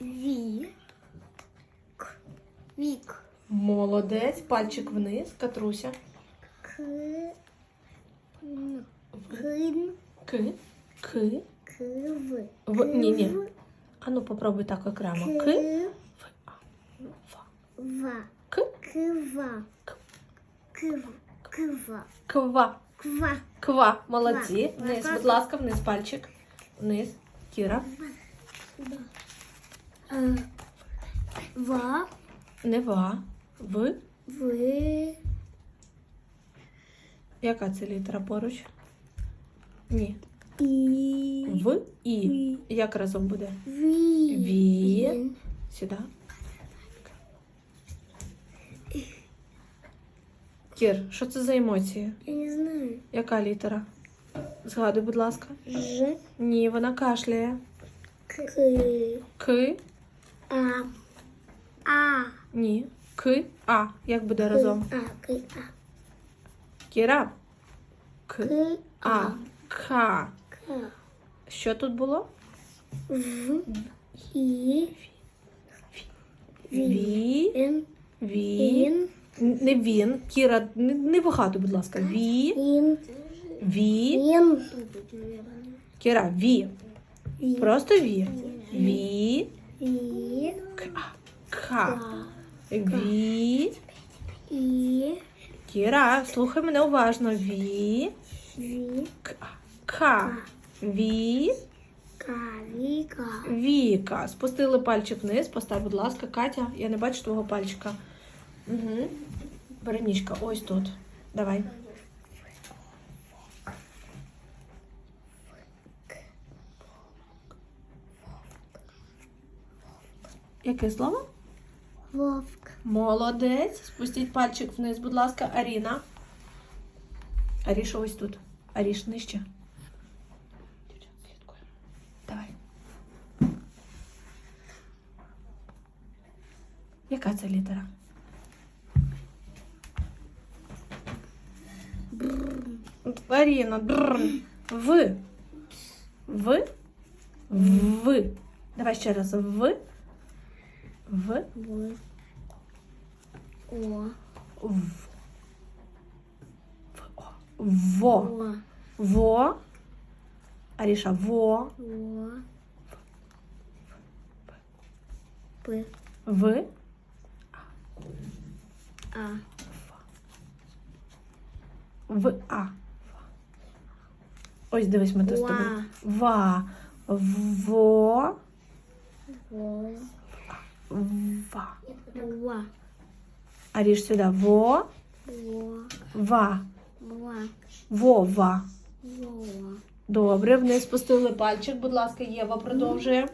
Ві. К. Вік. Молодець. Пальчик вниз. Катруся. К. Кин. К. К. Кив. В. Ні, ні. А ну попробуй так окремо. К. В. А. Ва. Ва. К. Кива. К. Кив. Кива. Ква. Ква. Ква. Молодці. Ква. Вниз, Ква. будь ласка, вниз пальчик. Вниз. Кіра. Е, Ва. Не ва. В. Ви. Яка це літера поруч? Ні. І. В. І. І. Як разом буде? Ві. Ві. Сюди. Кір, що це за емоції? Я не знаю. Яка літера? Згадуй, будь ласка. Ж. Ні, вона кашляє. К. К. А. А. Ні. К. А. Як буде разом? А. К. А. Кіра. К. А. К. К. Що тут було? В. І. Ві. Він. Він. Не він. Кіра, не, не вигадуй, будь ласка. Ві. Він. Ві. Він. Кіра. Ві. Просто ві. Ві. І. К. К. Ві. І. Кіра, слухай мене уважно. Ві. Ві. К. К. Ві. Ка. Віка. Віка. Спустили пальчик вниз. Постав, будь ласка, Катя. Я не бачу твого пальчика. Угу. Веронічка, ось тут. Давай. Яке слово? Вовк. Молодець. Спустіть пальчик вниз, будь ласка, Аріна. Аріша ось тут. Аріш нижче. Давай. Яка це літера? Аріна. Бррр. В. В. В. Давай ще раз. В. В. В. О. В. Во. О. Во. Аріша, во. О. П. В. А. В. А. Ось дивись, ми тут з тобою. Ва. Во. Во. Ва. Ва. Аріш сюди. Во. Во. Ва. Ва. Вова. Вова. Добре, вниз спустили пальчик. Будь ласка, Єва продовжує.